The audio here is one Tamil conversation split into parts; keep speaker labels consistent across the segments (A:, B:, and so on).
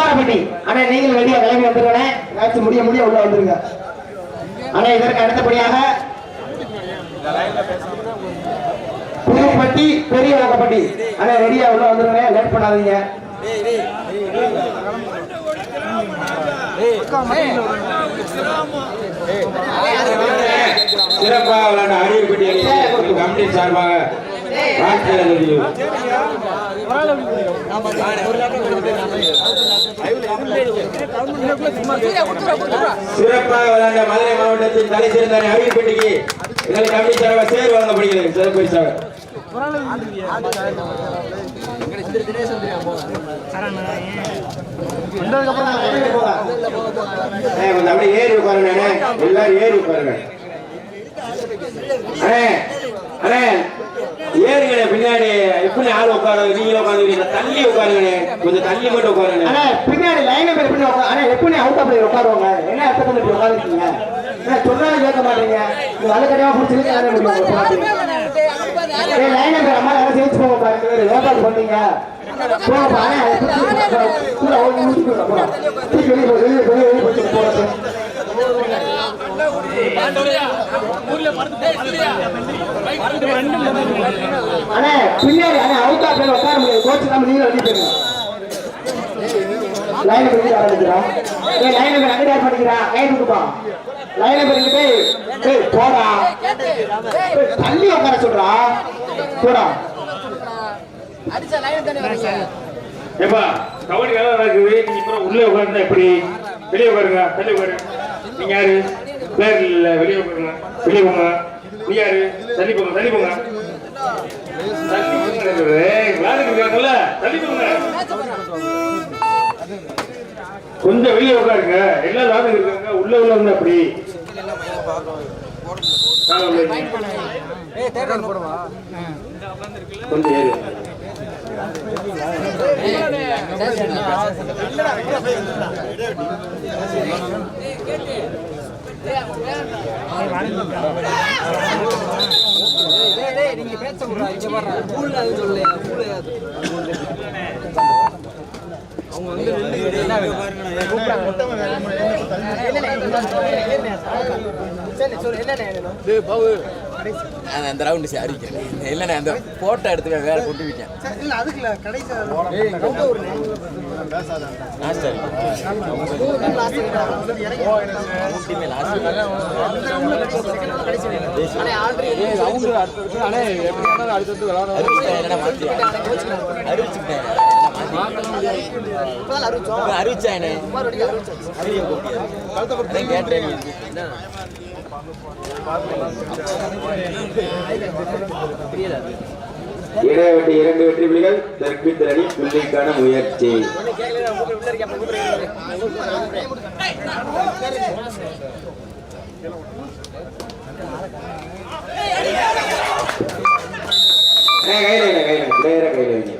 A: குமாரப்பட்டி. அண்ணா நீங்கள் வெளியே கிளம்பி வந்துருங்க ஏதாச்சும் முடிய முடிய உள்ள வந்துருங்க. அண்ணா இதற்கு அடுத்தபடியாக புதுப்பட்டி பெரிய ஓகப்பட்டி அண்ணா ரெடியா உள்ள வந்துருங்க லேட் பண்ணாதீங்க.
B: சிறப்பாக விளையாண்ட அறிவு அணி கமிட்டி சார்பாக வாழ்த்து சிறப்பாக விளையாண்ட மதுரை மாவட்டத்தின் தலை சிறந்த அணி அரியப்பட்டிக்கு எங்கள் கமிட்டி சார்பாக சேர் வழங்கப்படுகிறது. சிறப்பு பரிசாக அப்படியே ஏறி உட்காருங்க எல்லாரும் ஏறி உட்காருங்க. அண்ணே அண்ணே. ஏறுங்கண்ணே பின்னாடி. எப்படி ஆள் உட்காருங்க. நீங்க உட்காந்துருக்கீங்க தள்ளி உட்காருங்கண்ணே கொஞ்சம் தள்ளி மட்டும் உட்காருங்க.
A: பின்னாடி லைன் பேர் எப்படி உட்காந்து ஆனா எப்படி அவுட் ஆஃப் உட்காருவாங்க? என்ன அர்த்தம் இப்படி உட்காந்துருக்கீங்க? ஏன்னா சொன்னாலும் கேட்க மாட்டீங்க. நீங்க கடையா பிடிச்சிருக்கு தானே முடியும் லைன் பேர் அம்மா யாரும் ஜெயிச்சு போங்க பாருங்க ஏற்பாடு பண்ணீங்க. பாரு வெளியே வெளியே வெளியே அண்ணே பின்னாடி அண்ணே அவுட் ஆஃப் உட்கார முடியாது. கோச்சு நம்ம நீங்க வெளியே போயிருங்க லைன் பண்ணி ஆரம்பிக்கிறான் ஏய் லைன் நம்பர் அங்க டேர் பண்ணிக்கிறான் லைன் விட்டுப்பா போய் போடா. தள்ளி உட்கார சொல்றா. போடா.
C: ஏப்பா கபடி கதை நீங்க உள்ளே உட்கார்ந்தா எப்படி? வெளியே உட்காருங்க தள்ளி உட்காருங்க. நீங்க யாரு? நேரில் வெளியே போங்க. வெளியே போங்க. நீ யாரு? தள்ளி போங்க தள்ளி போங்க. தள்ளி போங்க இருக்காங்கல்ல தள்ளி போங்க. கொஞ்சம் வெளியே உட்காருங்க. எல்லா லாபம் இருக்காங்க. உள்ள உள்ள இருந்தா அப்படி ஆ, உள்ளே.
B: கொஞ்சம் ஏறி
D: நான் அந்த ரவுண்டு அறிவிக்கிறேன் இல்லைண்ணே அந்த போட்டோ எடுத்து வேற கொண்டு விட்டேன் அறிவிச்சிட்டேன் அறிவிச்சானே கேட்டேன்
B: இடைவெட்டி இரண்டு வெற்றி புலிகள் தெற்கு திரணி புள்ளிக்கான முயற்சி கையில கையில வைங்க, கையில வைங்க.
A: கையில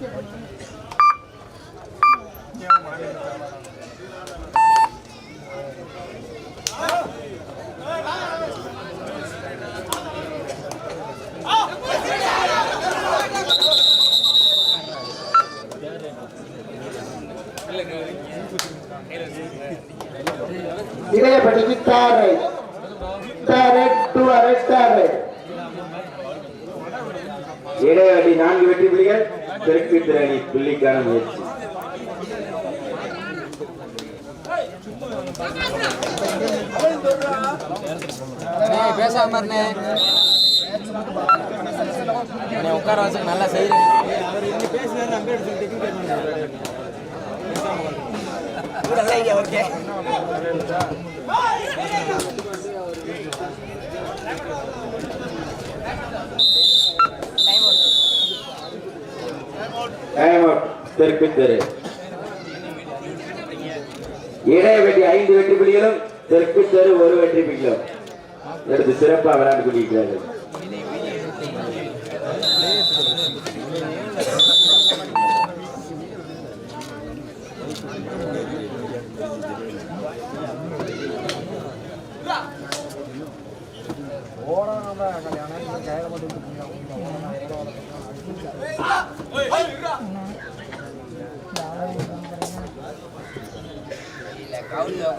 A: Thank you.
B: இடைவெட்டி நான்கு வெற்றி புள்ளிகள் தெற்கு திரணி புள்ளிக்கான முயற்சி.
D: பேசாம உட்கார வச்சு நல்லா செய்யறேன்
E: ஓகே
B: டைம் அவுட் தெற்கு தெரு இடைய வெட்டி ஐந்து வெற்றி புள்ளிகளும் தெற்கு தெரு ஒரு வெற்றி புள்ளிகளும் எடுத்து சிறப்பாக விளையாண்டு கொண்டிருக்கிறார்கள் ஓடான கல்யாணம் கையில மட்டும்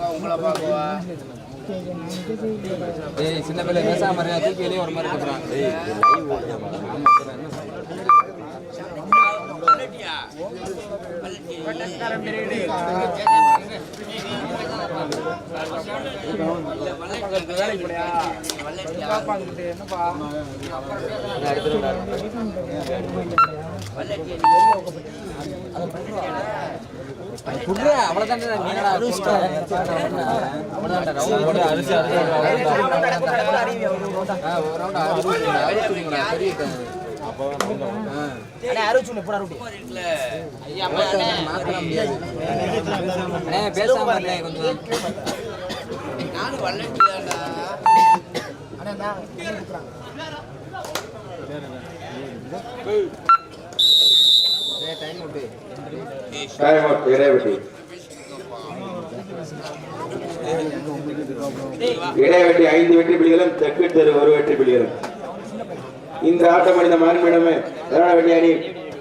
E: உங்களை பார்க்குவா ஏய் சின்ன பிள்ளை பேசாம இருங்க தூக்கி வெளியே ஒரு மாதிரி இருக்கிறான் நீங்களா அவ்வளவுதான் போட்டு அரிசி அரிசி பேசாம கொஞ்சம் டைம் விட்டு
B: டைம் அவுட் இடைய வெட்டி இடைய வெட்டி ஐந்து வெற்றி புள்ளிகளும் தெற்கு தெரு ஒரு வெற்றி புள்ளிகளும் இந்த ஆட்டம் அடைந்த மாண்பிடமே திராவிட வேண்டிய அணி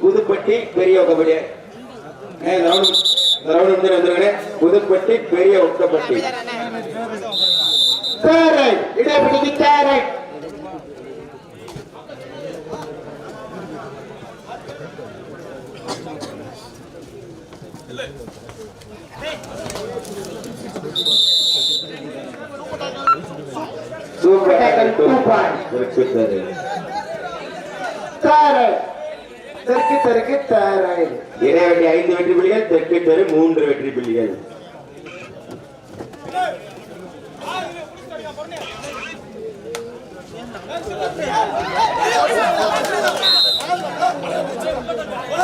B: புதுப்பட்டி பெரிய ஒக்கப்பட்டி ஏ, இந்த புதுப்பட்டி பெரிய ஒக்கப்பட்டி
A: தேரை இடைப்பட்டிக்கு தேரை.
B: சூப்பர்
A: டேக்கல் டூ பாயிண்ட்
B: தெற்கு தெரு
A: தேரை தெற்கு தெற்கு தேரை
B: இடைய வெட்டி ஐந்து வெற்றி புள்ளிகள் தெற்கு தெரு மூன்று வெற்றி புள்ளிகள்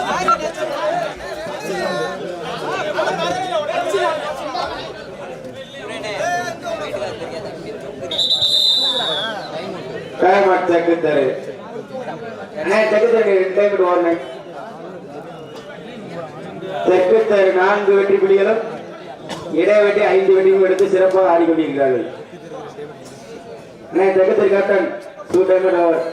B: டைம் அட் தெற்கு தெரு அண்ணே தெற்கு தெரு டைம் விட்டு ஓடுனேன் தெற்கு தெரு நான்கு வெற்றி புள்ளிகளும் இடைவெட்டி ஐந்து வெற்றியும் எடுத்து சிறப்பாக ஆடிக்கொண்டிருக்கிறார்கள் அண்ணே தெற்கு தெரு கேப்டன் சூட்டர் ஓவர்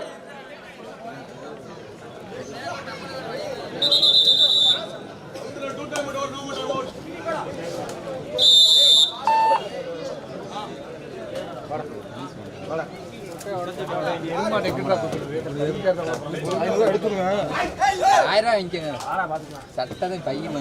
E: ஆயிரம் ரூபாய் வாங்கிக்கோங்க சட்டத்தை பையன்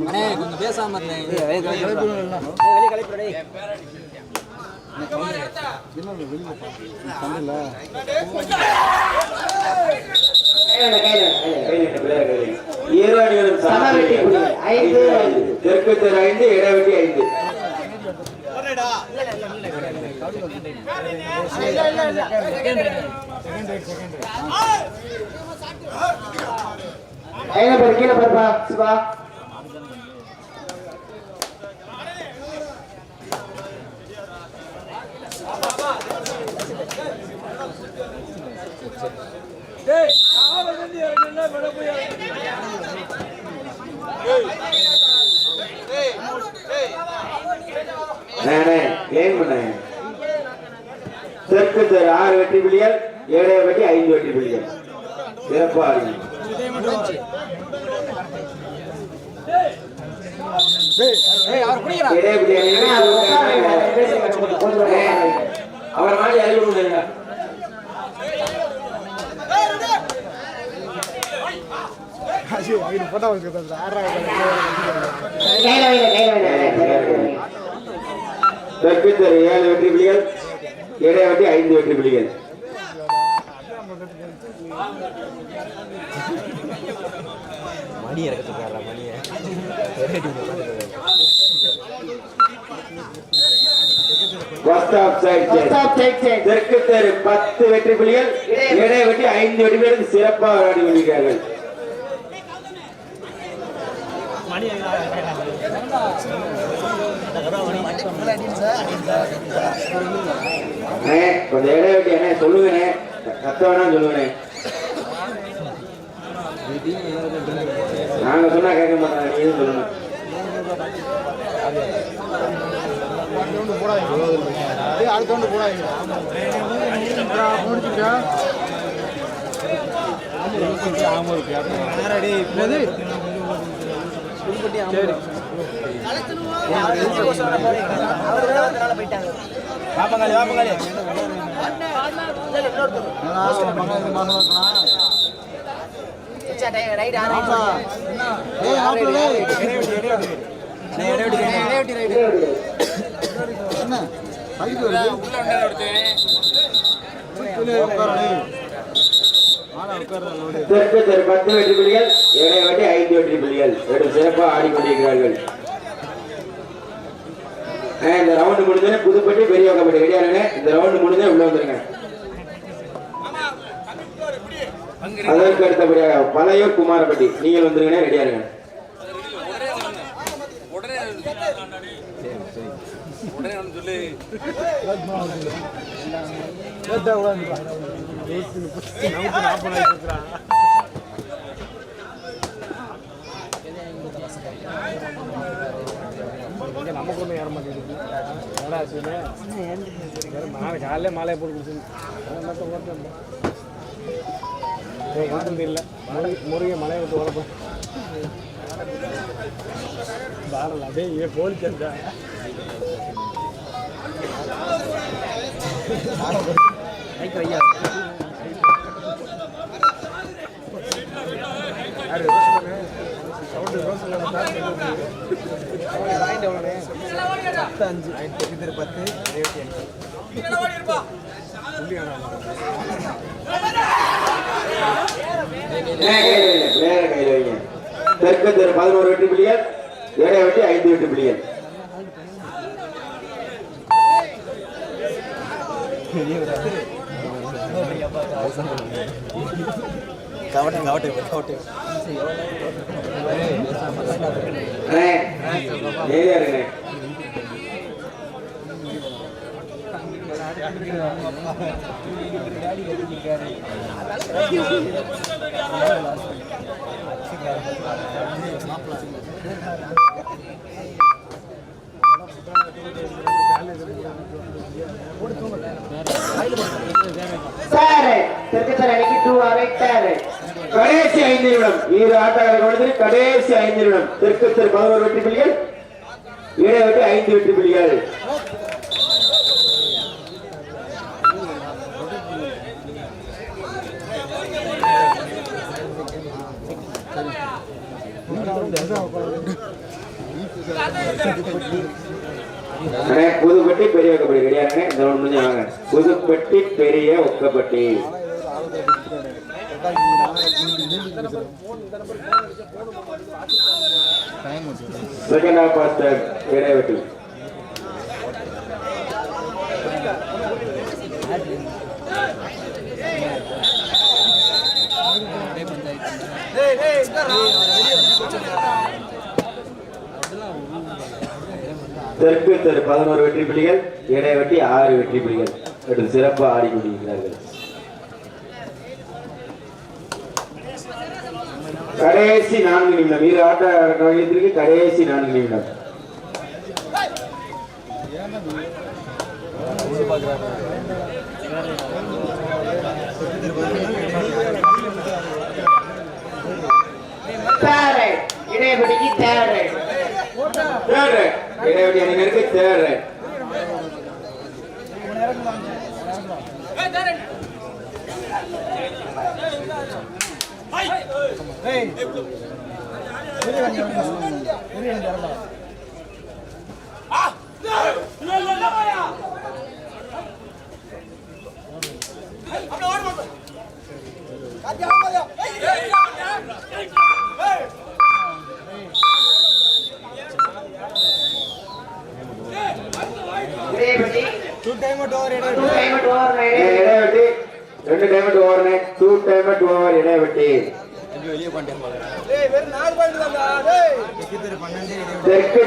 E: அண்ணே கொஞ்சம் பேசாம இருந்தேன்
B: இரு அணிகளும்
A: சம வெற்றி புள்ளிகள். ஐந்து,
B: தெற்கு தெரு ஐந்து ஐந்து
A: ஐநா பேர் கீழே பாருப்பா சிவா
B: ஏன் பண்ணேன். தெற்கு தெரு ஆறு வெற்றி புள்ளிகள் இடைவெட்டி ஐந்து வெற்றி புள்ளிகள் சிறப்பாக
E: அவர்
B: மாதிரி அறிவுறுங்க
A: வைங்க
B: தெற்கு தெரு ஏழு வெற்றி புலிகள் இடையவட்டி ஐந்து வெற்றி புலிகள்.
D: மணி இறக்கத்துக்காரா மணியை.
B: தெற்கு தெரு பத்து வெற்றி புலிகள் இடையவட்டி ஐந்து வெற்றி புலிகள் சிறப்பாக விளையாடி கொண்டிருக்கிறார்கள். என்ன கொஞ்சம் இடைவெட்டி அண்ணே சொல்லுங்கண்ணே. கத்த வேணாம் சொல்லுங்கண்ணே. நாங்க சொன்னா கேட்க மாட்டாங்க நீ எதுவும் சொல்லணும்
D: வாப்பங்காலி வாப்பங்காலி
B: தெற்கு தெரு பத்து வெற்றி புலிகள் இடைவெட்டி ஐந்து வெற்றி புலிகள் ரெண்டு சிறப்பாக ஆடிக்கொண்டிருக்கிறார்கள் இந்த ரவுண்டு முடிஞ்சோடனே புதுப்பட்டி பெரிய கபடி கிடையாதுங்க இந்த ரவுண்டு முடிஞ்சா உள்ள வந்துருங்க. அதற்கு அடுத்தபடியாக பழைய குமாரப்பட்டி. நீங்கள் வந்துருங்க ரெடியா இருங்க
C: காலையில மாலையை போட்டு குடிச்சு இல்லை முருகை மலையை விட்டு வரப்போ பாடல அதே இவன் போலிச்சா
B: நேர கையில் வைங்க தெற்கு தெரு பதினோரு வெற்றி ஐந்து வெற்றி புலிகள்
D: கவட்டை கவட்டை
B: அண்ணே, நேரா இருங்க
A: சார் தெற்கு சார் அன்னைக்கு டூ அரை சார்.
B: கடைசி ஐந்து நிமிடம் இரு ஆட்டக்காரர் கொடுத்து கடைசி ஐந்து நிமிடம் தெற்கு தெரு பதினோரு வெற்றி பிளியார் வெட்டி ஐந்து வெற்றி புலிகள் புதுப்பட்டி பெரிய ஒக்கப்பட்டி கிடையாது புதுப்பட்டி பெரிய Okkapatti. Second half pastor Idaivetti தெற்கு தெரு பதினோரு வெற்றி புலிகள் இடைவெட்டி ஆறு வெற்றி புலிகள். எடுத்து சிறப்பாக ஆடிக்கொண்டிருக்கிறார்கள் கடைசி நான்கு நிமிடம். இரு ஆட்ட கழகத்திற்கு கடைசி நான்கு நிமிடம்.
A: சார்
B: தேர்ட் ரைட் இடைவெளி அணியினருக்கு third right
A: Idaiyappatti two time over
B: Idaivetti ரெண்டு diamond over two diamond over Idaivetti தெற்கு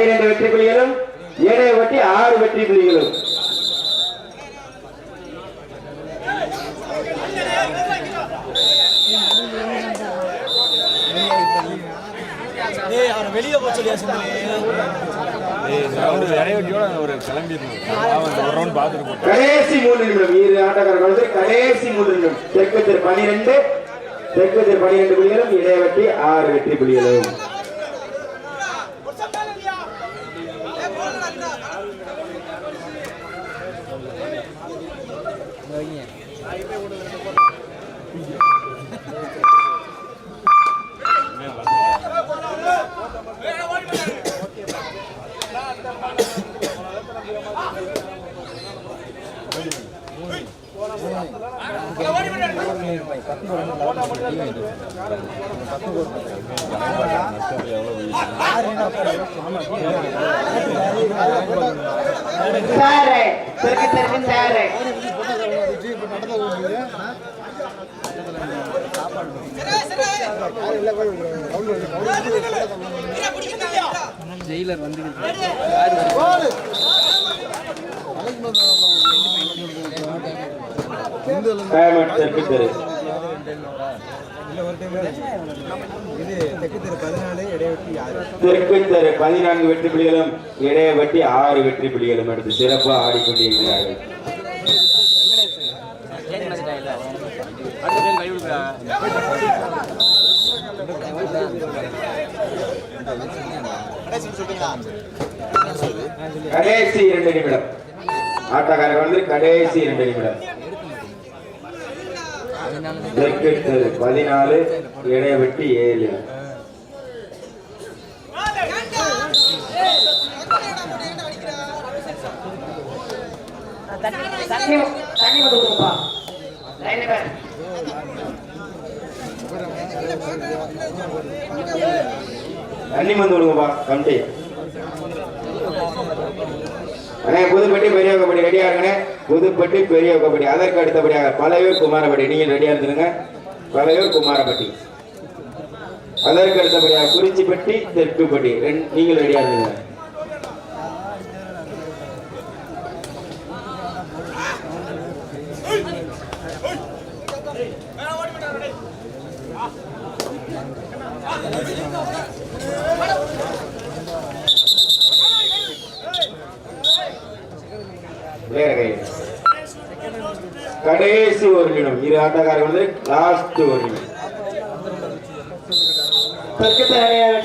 B: தெரு பனிரெண்டு வெற்றி புள்ளிகளும் இடைவெட்டி ஆறு வெற்றி புள்ளிகளும்.
E: ஒரு கிளம்பிடணும் ஒரு ரவுண்ட் பார்த்துட்டு
B: கடைசி மூன்று நிமிடம். இரு ஆட்டக்காரர்கள் வந்து கடைசி மூன்று நிமிடம். தெற்கு தெரு பனிரெண்டு தெற்கு தெரு பனிரெண்டு புள்ளிகளும் இடைவெட்டி ஆறு வெற்றி புள்ளிகளும்.
A: சாரு தெற்கு தெற்கு சாரு
B: டைமண்ட் தெற்கு தெரு தெற்கு தெரு பதினான்கு வெற்றி புள்ளிகளும் இடையவட்டி ஆறு வெற்றி புள்ளிகளும் எடுத்து சிறப்பாக ஆடிக்கொண்டிருக்கிறார்கள் கடைசி இரண்டு நிமிடம். ஆட்டக்காரர்கள் வந்து கடைசி இரண்டு நிமிடம். தெற்கு பதினாலு பதினாலு இடையவட்டி ஏழு.
A: தண்ணி வந்து
B: விடுங்கப்பா கமிட்டி அண்ணே புதுப்பட்டி பெரிய கபடி ரெடியா இருங்கண்ணே புதுப்பட்டி பெரிய கபடி அதற்கு அடுத்தபடியாக பழையூர் குமாரப்பட்டி நீங்கள் ரெடியா இருந்துருங்க. பழையூர் குமாரப்பட்டி அதற்கு அடுத்தபடியாக குறிச்சிப்பட்டி தெற்குப்பட்டி ரெண்டு நீங்கள் ரெடியா இருந்துங்க வேற கை கடைசி ஒரு நிமிடம். இரு ஆட்டக்காரர்கள் லாஸ்ட் ஒரு நிமிடம்.